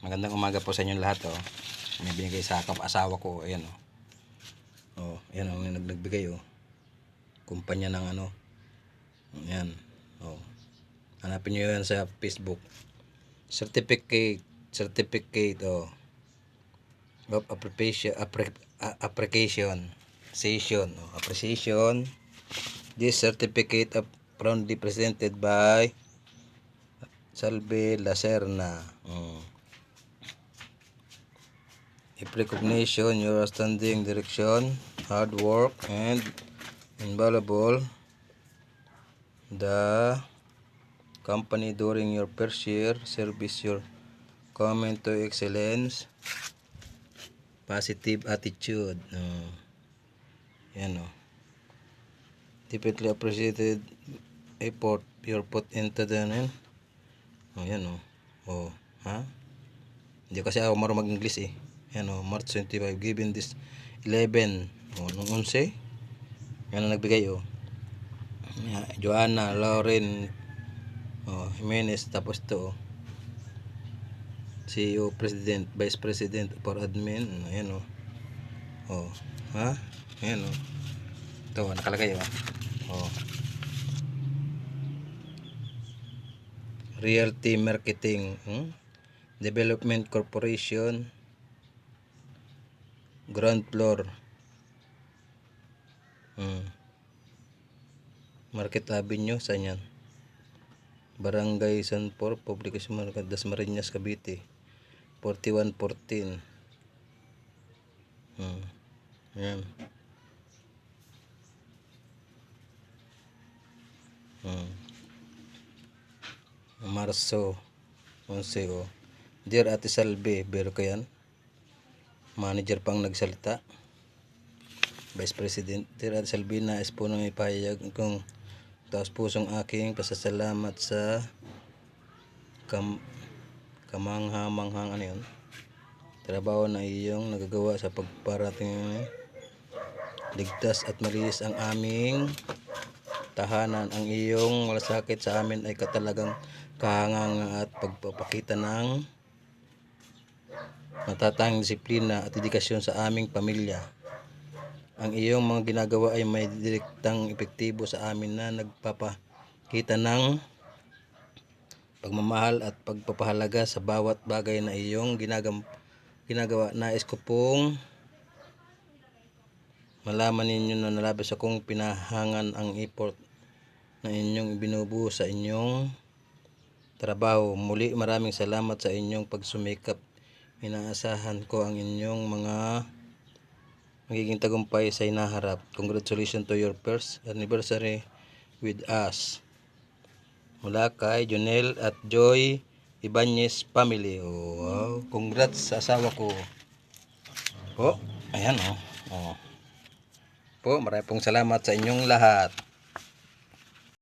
Magandang umaga po sa inyong lahat oh. May binigay sa asawa ko, ayan oh. Oh, ayan oh, may nag- nagbigay oh. Kumpanya ng ano. Ayan. Oh. Hanapin niyo 'yan sa Facebook. Certificate, certificate oh. Of appreciation, application, session, oh, appreciation. This certificate of proudly presented by Salve Lacerna. Mm. If recognition your outstanding direction, hard work, and invaluable. The company during your first year service your comment to excellence positive attitude. No. Yan o deeply appreciated effort your put into the yan oh yan o oh ha hindi kasi ako marunong mag-English eh yan o March 25 given this 11 oh nung 11 yan ang nagbigay oh Yeah, Joanna, Lauren, oh, Jimenez, tapos to, oh. CEO, President, Vice President for Admin, ayan oh. Oh, ha? Ayan oh. Ito, nakalagay oh. Oh. Realty Marketing, hmm? Development Corporation, ground floor. Hmm. Market Avenue, saan yan? Barangay Sanpor, Publication Market, Dasmariñas, Cavite. 4114. Hmm. Yan. Hmm. Marso 11 oh. Dear Ate Salve, biro ko yan. Manager pang nagsalita. Vice President, Dear Ate Salve, nais po nang ipahayag kung taos pusong aking pasasalamat sa kam kamangha-manghang ano yun trabaho na iyong nagagawa sa pagparating ligtas at malinis ang aming tahanan ang iyong malasakit sa amin ay katalagang kahanganga at pagpapakita ng matatanging disiplina at dedikasyon sa aming pamilya ang iyong mga ginagawa ay may direktang epektibo sa amin na nagpapakita ng pagmamahal at pagpapahalaga sa bawat bagay na iyong ginagam, ginagawa. Nais ko pong malaman ninyo na nalabas akong pinahangan ang effort na inyong ibinubuo sa inyong trabaho. Muli maraming salamat sa inyong pagsumikap. Inaasahan ko ang inyong mga magiging tagumpay sa inaharap. Congratulations to your first anniversary with us. Mula kay Jonel at Joy Ibanez family. Oh, wow. Congrats sa asawa ko. Po, ayan oh. oh. Po, maraming pong salamat sa inyong lahat.